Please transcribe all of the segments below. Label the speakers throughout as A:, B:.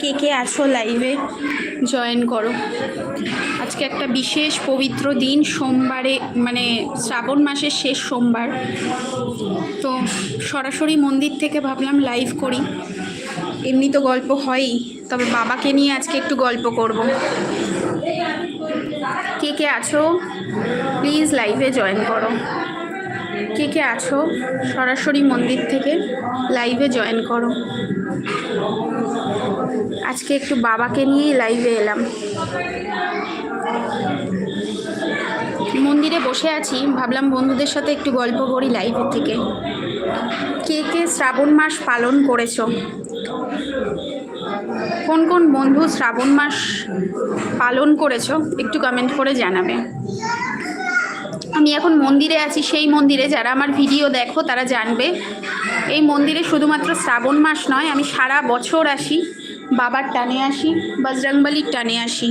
A: কে কে আছো লাইভে জয়েন করো। আজকে একটা বিশেষ পবিত্র দিন, সোমবারে মানে শ্রাবণ মাসের শেষ সোমবার। তো সরাসরি মন্দির থেকে ভাবলাম লাইভ করি। এমনি তো গল্প হয়ই, তবে বাবাকে নিয়ে আজকে একটু গল্প করব। কে কে আছো? প্লিজ লাইভে জয়েন করো। কে কে আছো? সরাসরি মন্দির থেকে লাইভে জয়েন করো। আজকে একটু বাবাকে নিয়েই লাইভে এলাম। মন্দিরে বসে আছি, ভাবলাম বন্ধুদের সাথে একটু গল্প করি লাইভে থেকে। কে কে শ্রাবণ মাস পালন করেছ? কোন কোন বন্ধু শ্রাবণ মাস পালন করেছ? একটু কমেন্ট করে জানাবে। আমি এখন মন্দিরে আছি, সেই মন্দিরে যারা আমার ভিডিও দেখো তারা জানবে। এই মন্দিরে শুধুমাত্র শ্রাবণ মাস নয়, আমি সারা বছর আসি, বাবার টানে আসি, বজরংবলির টানে আসি।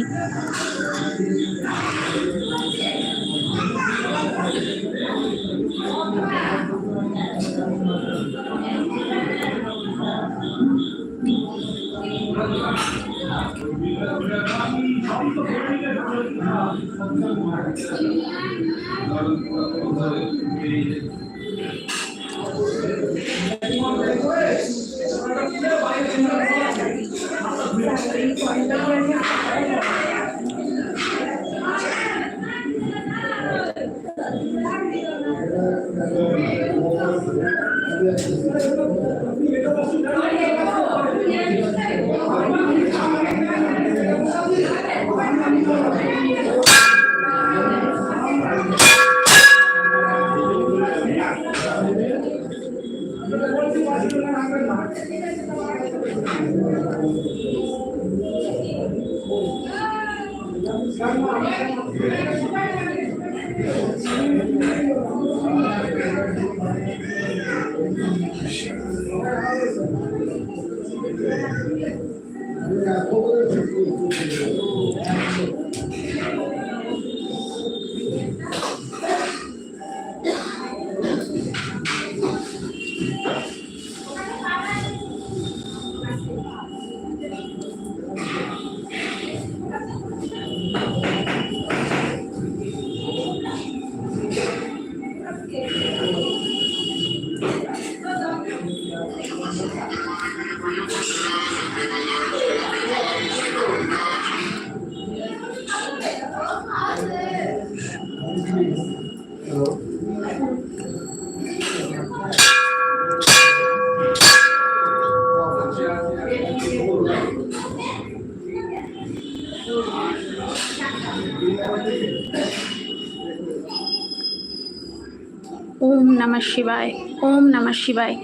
A: ওম নমঃ শিবায়, ওম নমঃ শিবায়।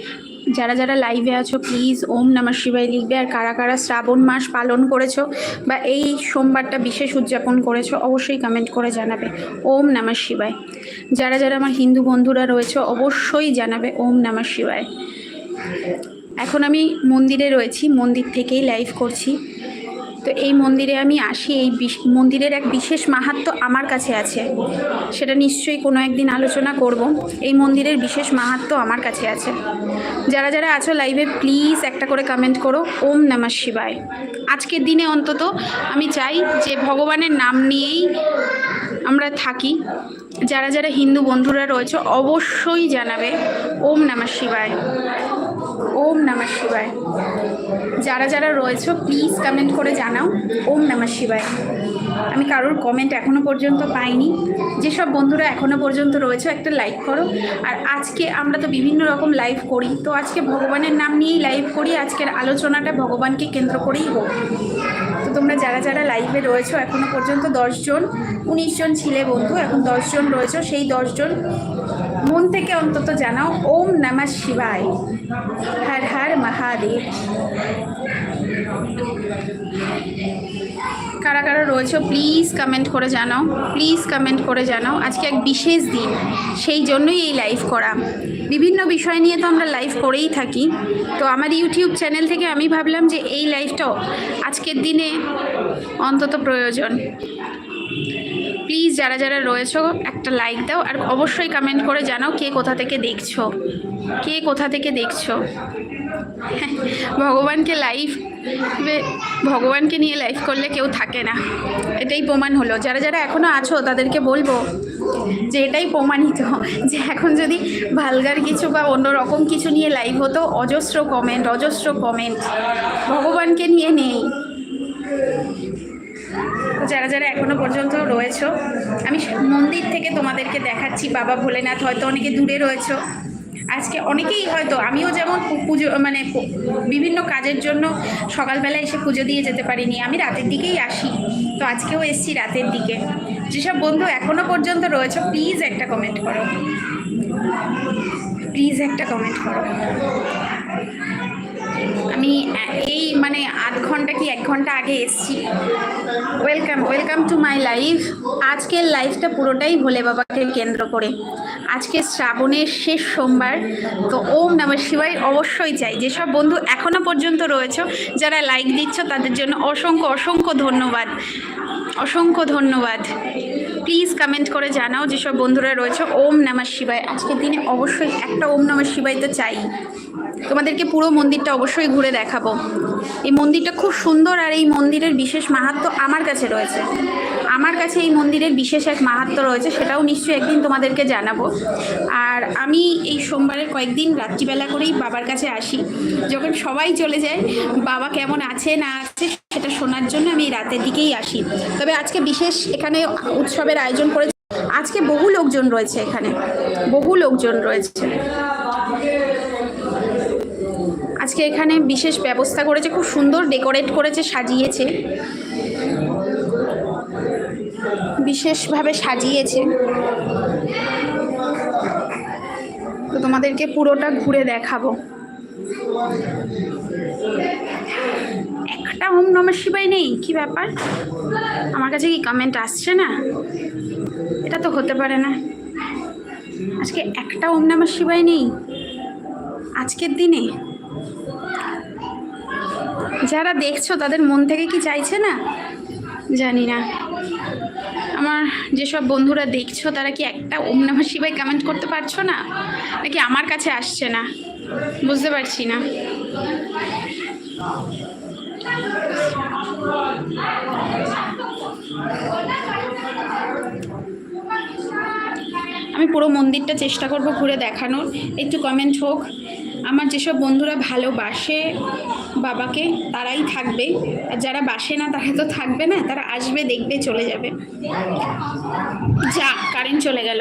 A: যারা যারা লাইভে আছো প্লিজ ওম নমঃ শিবায় লিখবে। আর কারা কারা শ্রাবণ মাস পালন করেছ বা এই সোমবারটা বিশেষ উদযাপন করেছ, অবশ্যই কমেন্ট করে জানাবে। ওম নমঃ শিবায়। যারা যারা আমার হিন্দু বন্ধুরা রয়েছে, অবশ্যই জানাবে ওম নমঃ শিবায়। এখন আমি মন্দিরে রয়েছি, মন্দির থেকেই লাইভ করছি। তো এই মন্দিরে আমি আসি, এই মন্দিরের এক বিশেষ মাহাত্ম আমার কাছে আছে। সেটা নিশ্চয়ই কোনো একদিন আলোচনা করব। এই মন্দিরের বিশেষ মাহাত্ম আমার কাছে আছে। যারা যারা আছো লাইভে প্লিজ একটা করে কমেন্ট করো, ওম নমঃ শিবায়। আজকের দিনে অন্তত আমি চাই যে ভগবানের নাম নিয়েই আমরা থাকি। যারা যারা হিন্দু বন্ধুরা রয়েছে, অবশ্যই জানাবে, ওম নমঃ শিবায়। ওম নমঃ শিবায়। যারা যারা রয়েছে প্লিজ কমেন্ট করে জানাও, ওম নমঃ শিবায়। আমি কারোর কমেন্ট এখনও পর্যন্ত পাইনি। যেসব বন্ধুরা এখনও পর্যন্ত রয়েছে, একটা লাইক করো। আর আজকে আমরা তো বিভিন্ন রকম লাইভ করি। তো আজকে ভগবানের নাম নিয়েই লাইভ করি। আজকের আলোচনাটা ভগবানকে কেন্দ্র করেই হোক। তো তোমরা যারা যারা লাইভে রয়েছো, এখনও পর্যন্ত দশজন উনিশ জন ছিলে বন্ধু, এখন দশজন রয়েছো। সেই দশজন মন থেকে অন্তত জানাও, ওম নমঃ শিবায়। হর হর মহাদেব। কারা কারা রয়েছে প্লিজ কমেন্ট করে জানাও প্লিজ কমেন্ট করে জানাও। আজকে এক বিশেষ দিন, সেই জন্যই এই লাইভ করা। বিভিন্ন বিষয় নিয়ে তো আমরা লাইভ করেই থাকি। তো আমার ইউটিউব চ্যানেল থেকে আমি ভাবলাম যে এই লাইভটাও আজকের দিনে অন্তত প্রয়োজন। প্লিজ যারা যারা রয়েছো একটা লাইক দাও আর অবশ্যই কমেন্ট করে জানাও কে কোথা থেকে দেখছ। কে কোথা থেকে দেখছ? ভগবানকে তবে ভগবানকে নিয়ে লাইফ করলে কেউ থাকে না। এটাই প্রমাণ হলো। যারা যারা এখনও আছো, তাদেরকে বলব যে এটাই প্রমাণিত। যে এখন যদি ভালগার কিছু বা অন্য রকম কিছু নিয়ে লাইভ হতো, অজস্র কমেন্ট অজস্র কমেন্ট ভগবানকে নিয়ে নেই। যারা যারা এখনও পর্যন্ত রয়েছো, আমি মন্দির থেকে তোমাদেরকে দেখাচ্ছি বাবা ভোলেনাথ, হয়তো অনেকে দূরে রয়েছো। আজকে অনেকেই হয়তো, আমিও যেমন পুজো মানে বিভিন্ন কাজের জন্য সকালবেলা এসে পুজো দিয়ে যেতে পারিনি, আমি রাতের দিকেই আসি। তো আজকেও এসছি রাতের দিকে। যেসব বন্ধু এখনও পর্যন্ত রয়েছে প্লিজ একটা কমেন্ট করো। প্লিজ একটা কমেন্ট করো। আমি এই মানে আধ ঘণ্টা কি এক ঘণ্টা আগে এসছি। Welcome welcome to my life আজকের লাইফটা পুরোটাই ভোলে বাবাকে কেন্দ্র করে। আজকে শ্রাবণের শেষ সোমবার, তো ওম নম শিবাই অবশ্যই চাই যেসব বন্ধু এখনও পর্যন্ত রয়েছে, যারা লাইক দিচ্ছ, তাদের জন্য অসংখ্য অসংখ্য ধন্যবাদ। অসংখ্য ধন্যবাদ। প্লিজ কমেন্ট করে জানাও যেসব বন্ধুরা রয়েছে, ওম নমঃ শিবায়। আজকের দিনে অবশ্যই একটা ওম নমঃ শিবাই তো চাই। তোমাদেরকে পুরো মন্দিরটা অবশ্যই ঘুরে দেখাবো। এই মন্দিরটা খুব সুন্দর আর এই মন্দিরের বিশেষ মাহাত্ম্য আমার কাছে রয়েছে। আমার কাছে এই মন্দিরের বিশেষ এক মাহাত্ম্য রয়েছে, সেটাও নিশ্চয়ই একদিন তোমাদেরকে জানাব। আর আমি এই সোমবারের কয়েকদিন রাত্রিবেলা করেই বাবার কাছে আসি। যখন সবাই চলে যায়, বাবা কেমন আছে, না আছে, সেটা শোনার জন্য আমি এই রাতের দিকেই আসি। তবে আজকে বিশেষ এখানে উৎসবের আয়োজন করে আজকে বহু লোকজন রয়েছে এখানে, বহু লোকজন রয়েছে। আজকে এখানে বিশেষ ব্যবস্থা করেছে, খুব সুন্দর ডেকোরেট করেছে, সাজিয়েছে। বিশেষভাবে সাজিয়েছে। তো তোমাদেরকে পুরোটা ঘুরে দেখাবো। একটা ওম নমঃ শিবাই নেই? কি ব্যাপার? আমার কাছে কি কমেন্ট আসছে না? এটা তো হতে পারে না। আজকে একটা ওম নমঃ শিবাই নেই? আজকের দিনে? যারা দেখছ, তাদের মন থেকে কি চাইছে না? জানি না। আমার যেসব বন্ধুরা দেখছ, তারা কি একটা ওম শিবাই কমেন্ট করতে পারছ না? নাকি আমার কাছে আসছে না? বুঝতে পারছি না। আমি পুরো মন্দিরটা চেষ্টা করব ঘুরে দেখানোর। একটু কমেন্ট হোক। আমার যেসব বন্ধুরা ভালোবাসে বাবাকে, তারাই থাকবে। আর যারা বাসে না, তারা তো থাকবে না, তারা আসবে, দেখবে, চলে যাবে। যা, কারেন্ট চলে গেল।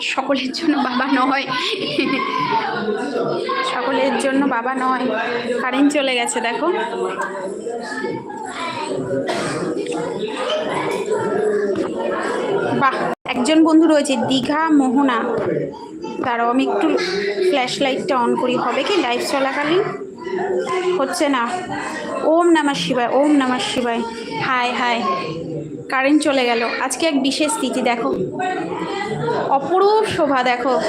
A: সকলের জন্য বাবা নয়। সকলের জন্য বাবা নয়। কারেন্ট চলে গেছে, দেখো। বাহ, একজন বন্ধু রয়েছে, দীঘা মোহনা। দাঁড়াও, আমি একটু ফ্ল্যাশ লাইটটা অন করি, হবে কি? লাইভ চলাকালীন? হচ্ছে না। ওম নমঃ শিবায়, ওম নমঃ শিবায়। হাই হাই কারেন্ট চলে গেল। আজকে এক বিশেষ স্থিতি দেখো। অপরূপ শোভা, দেখো।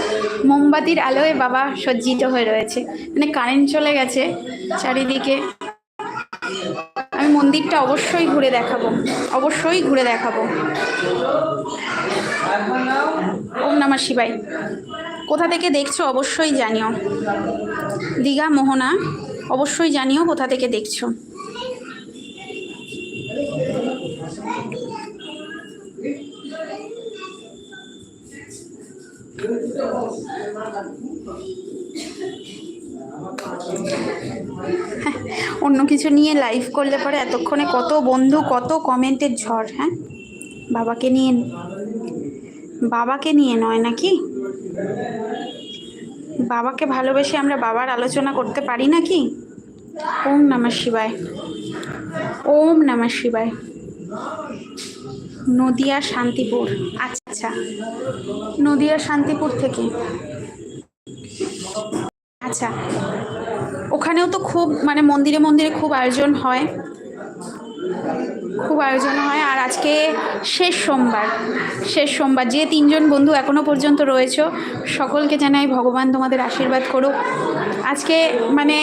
A: মোমবাতির আলোয় বাবা সজ্জিত হয়ে রয়েছে। মানে কারেন্ট চলে গেছে চারিদিকে। আমি মন্দিরটা অবশ্যই ঘুরে দেখাবো। অবশ্যই ঘুরে দেখাবো। ওম নমঃ শিবাই কোথা থেকে দেখছ অবশ্যই জানিও। দীঘা, মোহনা, অবশ্যই জানিও কোথা থেকে দেখছ। অন্য কিছু নিয়ে লাইভ করলে পরে এতক্ষণে কত বন্ধু, কত কমেন্টের ঝড় হ্যাঁ? বাবাকে নিয়ে বাবাকে নিয়ে নয় নাকি? বাবাকে ভালোবেসে আমরা বাবার আলোচনা করতে পারি নাকি? ওম নমঃ শিবায়। ওম নমঃ শিবায়। নদিয়া শান্তিপুর। আচ্ছা নদিয়া শান্তিপুর থেকে। আচ্ছা ওখানেও তো খুব মানে মন্দিরে মন্দিরে খুব আয়োজন হয়। খুব আয়োজন হয় আর আজকে শেষ সোমবার শেষ সোমবার। যে তিনজন বন্ধু এখনও পর্যন্ত রয়েছে, সকলকে জানাই ভগবান তোমাদের আশীর্বাদ করুক। আজকে মানে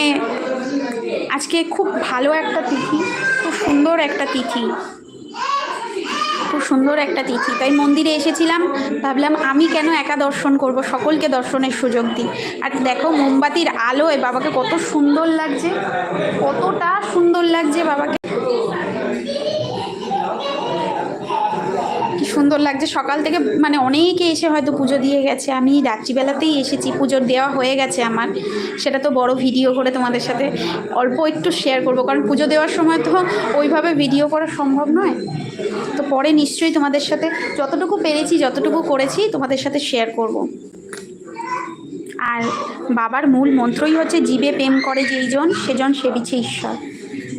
A: আজকে খুব ভালো একটা তিথি, খুব সুন্দর একটা তিথি। খুব সুন্দর একটা তিথি। তাই মন্দিরে এসেছিলাম, ভাবলাম আমি কেন একা দর্শন করব, সকলকে দর্শনের সুযোগ দিই। আর দেখো মোমবাতির আলোয় বাবাকে কত সুন্দর লাগছে, কতটা সুন্দর লাগছে বাবাকে। সুন্দর লাগছে। সকাল থেকে মানে অনেকে এসে হয়তো পুজো দিয়ে গেছে। আমি রাত্রিবেলাতেই এসেছি। পুজোর দেওয়া হয়ে গেছে আমার। সেটা তো বড় ভিডিও করে তোমাদের সাথে অল্প একটু শেয়ার করব। কারণ পুজো দেওয়ার সময় তো ওইভাবে ভিডিও করা সম্ভব নয়। তো পরে নিশ্চয়ই তোমাদের সাথে যতটুকু পেরেছি, যতটুকু করেছি, তোমাদের সাথে শেয়ার করব। আর বাবার মূল মন্ত্রই হচ্ছে, জীবে প্রেম করে যেইজন, সেজন সেবিছে ঈশ্বর।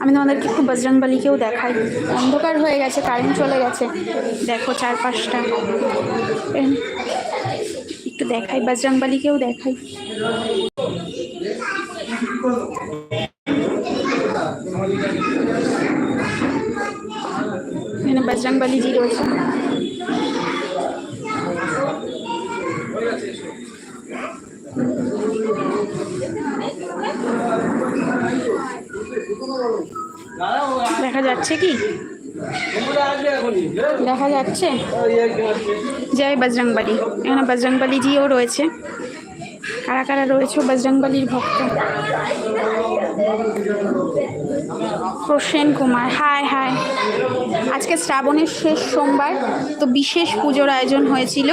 A: আমি তোমাদেরকে একটু বজরংবলীকেও দেখাই। অন্ধকার হয়ে গেছে কারেন্ট চলে গেছে। দেখো চারপাশটা। একটু দেখাই বজরংবলীকেও দেখাই। এখানে বালি জি রয়েছে। দেখা যাচ্ছে কি? দেখা যাচ্ছে? জয় বজরংবলী। এখানে বজরংবলী জিও রয়েছে। কারা কারা রয়েছে বজরংবলীর ভক্ত? Prosen Kumar, hi hi. আজকে শ্রাবণের শেষ সোমবার, তো বিশেষ পুজোর আয়োজন হয়েছিল।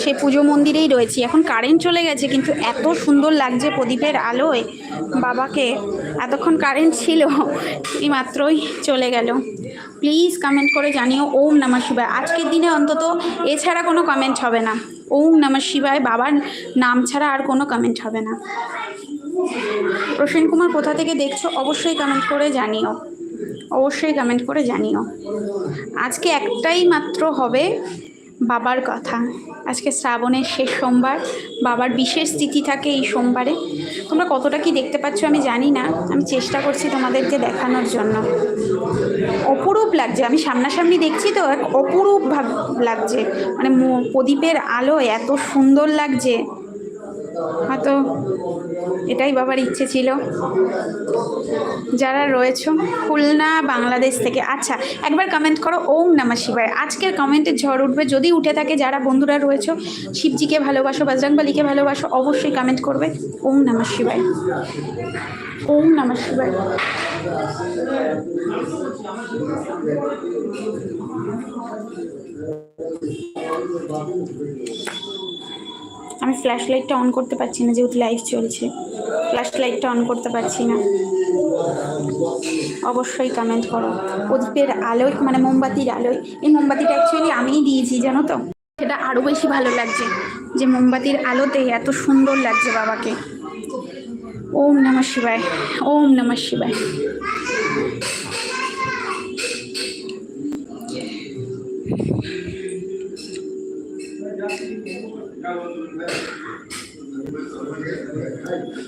A: সে পুজো মন্দিরেই রয়েছি। এখন কারেন্ট চলে গেছে, কিন্তু এত সুন্দর লাগছে প্রদীপের আলোয়। বাবাকে, এতক্ষণ কারেন্ট ছিল, এই মাত্রই চলে গেল। প্লিজ কমেন্ট করে জানিও, ওম নমঃ শিবায়। আজকের দিনে অন্তত এছাড়া কোনো কমেন্ট হবে না। ওম নমঃ শিবায়, বাবার নাম ছাড়া আর কোনো কমেন্ট হবে না। প্রসেন কুমার কোথা থেকে দেখছ অবশ্যই কমেন্ট করে জানিও। অবশ্যই কমেন্ট করে জানিও। আজকে একটাই মাত্র হবে বাবার কথা। আজকে শ্রাবণের শেষ সোমবার, বাবার বিশেষ তিথি থাকে এই সোমবারে। তোমরা কতটা কি দেখতে পাচ্ছ আমি জানি না, আমি চেষ্টা করছি তোমাদেরকে দেখানোর জন্য। অপরূপ লাগছে, আমি সামনাসামনি দেখছি তো, এক অপরূপ ভাব লাগছে। মানে প্রদীপের আলো এত সুন্দর লাগছে। হয়তো এটাই বাবার ইচ্ছে ছিল। যারা রয়েছ, খুলনা, বাংলাদেশ থেকে আচ্ছা একবার কমেন্ট করো, ওম নমঃ শিবায়। আজকের কমেন্টের ঝড় উঠবে, যদি উঠে থাকে, যারা বন্ধুরা রয়েছ, শিবজিকে ভালোবাসো, বজরংবলীকে ভালোবাসো, অবশ্যই কমেন্ট করবে, ওম নমঃ শিবায়। ওম নমঃ শিবায়। আমি ফ্ল্যাশ লাইটটা অন করতে পারছি না, যেহেতু লাইভ চলছে। ফ্ল্যাশ লাইটটা অন করতে পারছি না। অবশ্যই কমেন্ট করো। প্রদীপের আলোয় মানে মোমবাতির আলোয়। এই মোমবাতিটা অ্যাকচুয়ালি আমিই দিয়েছি, জানো তো? সেটা আরও বেশি ভালো লাগছে, যে মোমবাতির আলোতে এত সুন্দর লাগছে বাবাকে। ওম নমঃ শিবায়, ওম নমঃ শিবায়।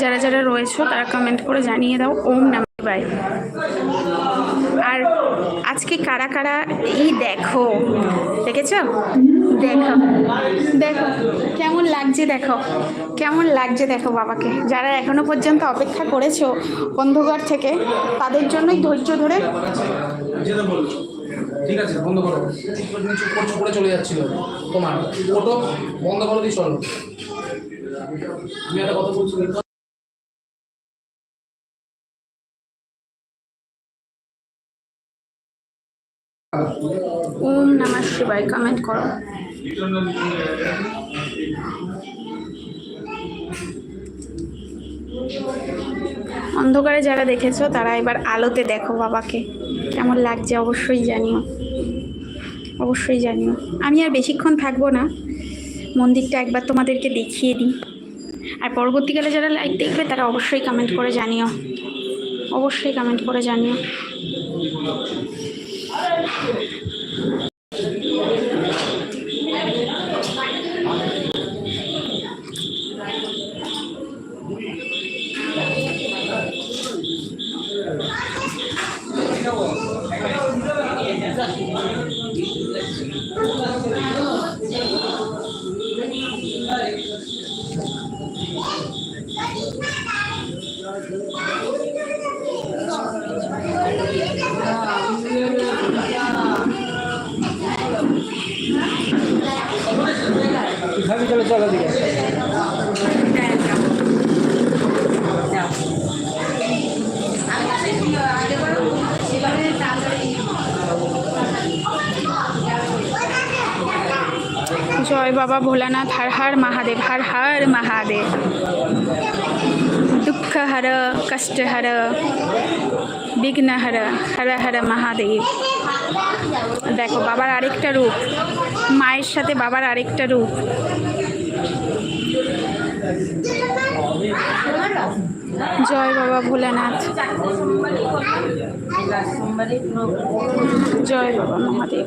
A: যারা যারা রয়েছো, তারা কমেন্ট করে জানিয়ে দাও, ওম নমঃ বাই আর আজকে কারা কারা এই দেখো, দেখেছ? দেখো দেখো, কেমন লাগছে দেখো, কেমন লাগছে দেখো বাবাকে। যারা এখনও পর্যন্ত অপেক্ষা করেছ অন্ধকার থেকে, তাদের জন্যই ধৈর্য ধরে
B: ঠিক আছে, বন্ধ করো। চুপ করে চুপ করে চলে যাচ্ছিল। তোমার ওটো, বন্ধ করো, দিয়ে চলো। তুমি একটা কথা
A: ওম নমঃ শিবায় কমেন্ট করো। অন্ধকারে যারা দেখেছ, তারা এবার আলোতে দেখো বাবাকে। কেমন লাগছে অবশ্যই জানিও। অবশ্যই জানিও। আমি আর বেশিক্ষণ থাকব না। মন্দিরটা একবার তোমাদেরকে দেখিয়ে দিই। আর পরবর্তীকালে যারা লাইক দেখবে, তারা অবশ্যই কমেন্ট করে জানিও। অবশ্যই কমেন্ট করে জানিও। জয় বাবা ভোলানাথ, হর হর মহাদেব, হর হর মহাদেব। দুঃখ হর, কষ্ট হর, বিঘ্ন হর হর হর মহাদেব। দেখো, বাবার আরেকটা রূপ, মায়ের সাথে বাবার আরেকটা রূপ। জয় বাবা ভোলানাথ। জয় বাবা মহাদেব।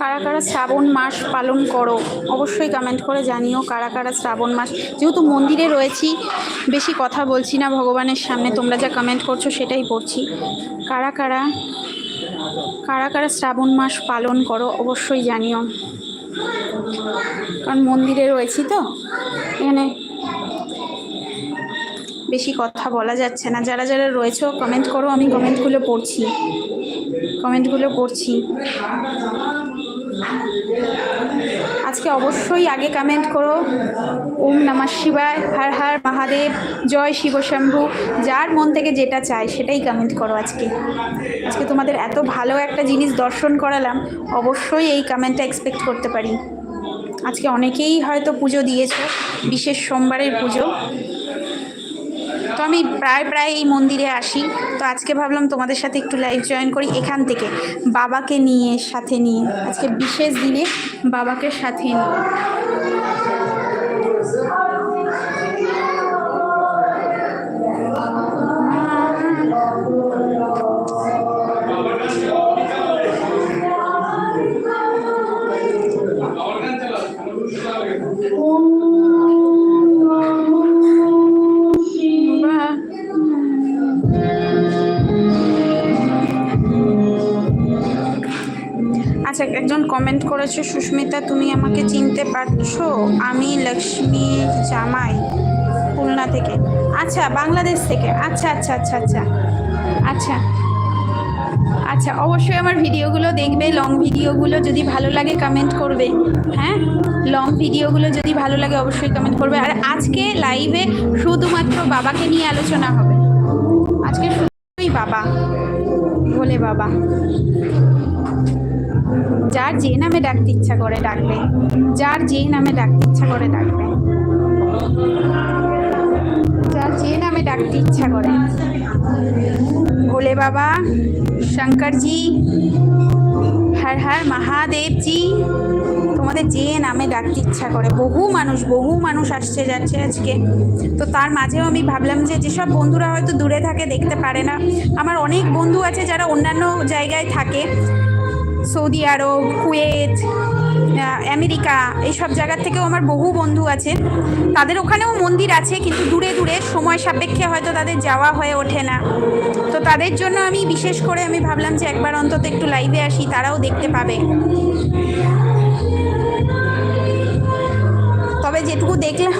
A: কারা কারা শ্রাবণ মাস পালন করো, অবশ্যই কমেন্ট করে জানিও কারা কারা শ্রাবণ মাস। যেহেতু মন্দিরে রয়েছি, বেশি কথা বলছি না ভগবানের সামনে, তোমরা যা কমেন্ট করছ সেটাই পড়ছি কারা কারা কারা কারা শ্রাবণ মাস পালন করো, অবশ্যই জানিও। কারণ মন্দিরে রয়েছি তো, এখানে বেশি কথা বলা যাচ্ছে না। যারা যারা রয়েছে কমেন্ট করো, আমি কমেন্টগুলো পড়ছি। কমেন্টগুলো পড়ছি। আজকে অবশ্যই আগে কমেন্ট করো। ওম নমঃ শিবায়, হর হর মহাদেব, জয় শিব শম্ভু, যার মন থেকে যেটা চায় সেটাই কমেন্ট করো আজকে। আজকে তোমাদের এত ভালো একটা জিনিস দর্শন করালাম, অবশ্যই এই কমেন্টটা এক্সপেক্ট করতে পারি। আজকে অনেকেই হয়তো পুজো দিয়েছ, বিশেষ সোমবারের পুজো। তো আমি প্রায় প্রায় এই মন্দিরে আসি। তো আজকে ভাবলাম তোমাদের সাথে একটু লাইভ জয়েন করি এখান থেকে। বাবাকে নিয়ে, সাথে নিয়ে। আজকে বিশেষ দিনে বাবাকে সাথে নিয়ে। আচ্ছা একজন কমেন্ট করেছে, সুস্মিতা, তুমি আমাকে চিনতে পারছ? আমি লক্ষ্মীর জামাই, খুলনা থেকে। আচ্ছা বাংলাদেশ থেকে। আচ্ছা আচ্ছা আচ্ছা আচ্ছা। আচ্ছা। আচ্ছা অবশ্যই আমার ভিডিওগুলো দেখবে লং ভিডিওগুলো যদি ভালো লাগে কমেন্ট করবে। হ্যাঁ? লং ভিডিওগুলো যদি ভালো লাগে, অবশ্যই কমেন্ট করবে। আর আজকে লাইভে শুধুমাত্র বাবাকে নিয়ে আলোচনা হবে। আজকে শুধুই বাবা বলে বাবা। যার যে নামে ডাকতে ইচ্ছা করে ডাকবে, যার যে নামে ডাকতে ইচ্ছা করে ডাকবে। যার যে নামে ডাকতে ইচ্ছা করে। ভোলে বাবা, শঙ্করজি, হর হর মহাদেবজি, তোমাদের যে নামে ডাকতে ইচ্ছা করে। বহু মানুষ বহু মানুষ আসছে, যাচ্ছে আজকে। তো তার মাঝেও আমি ভাবলাম যে যেসব বন্ধুরা হয়তো দূরে থাকে, দেখতে পারে না। আমার অনেক বন্ধু আছে যারা অন্যান্য জায়গায় থাকে। সৌদি আরব, কুয়েত আমেরিকা, এইসব জায়গার থেকেও আমার বহু বন্ধু আছে। তাদের ওখানেও মন্দির আছে, কিন্তু দূরে দূরে সময় সাপেক্ষে হয়তো তাদের যাওয়া হয়ে ওঠে না। তো তাদের জন্য আমি বিশেষ করে আমি ভাবলাম যে একবার অন্তত একটু লাইভে আসি, তারাও দেখতে পাবে। তবে যেটুকু দেখলাম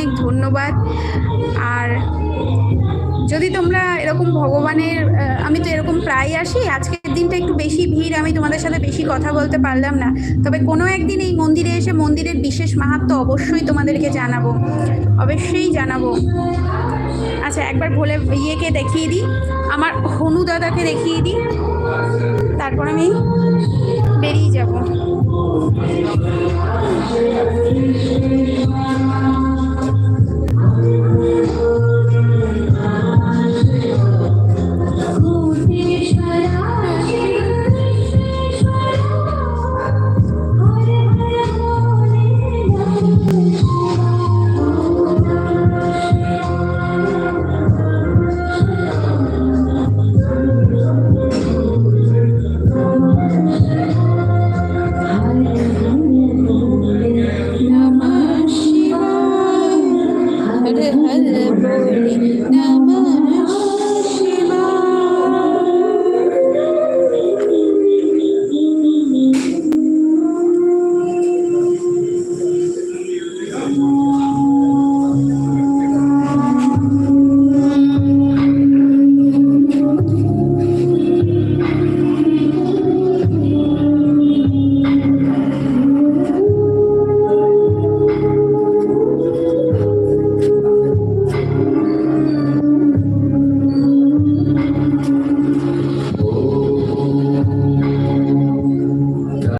A: অনেক ধন্যবাদ। আর যদি তোমরা এরকম ভগবানের আমি তো এরকম প্রায় আসি, আজকের দিনটা একটু বেশি ভিড়, আমি তোমাদের সাথে বেশি কথা বলতে পারলাম না। তবে কোনো একদিন এই মন্দিরে এসে মন্দিরের বিশেষ মাহাত্ম অবশ্যই তোমাদেরকে জানাব, অবশ্যই জানাব। আচ্ছা একবার বলে ইয়েকে দেখিয়ে দিই, আমার হনু দাদাকে দেখিয়ে দিই, তারপর আমি বেরিয়ে যাব।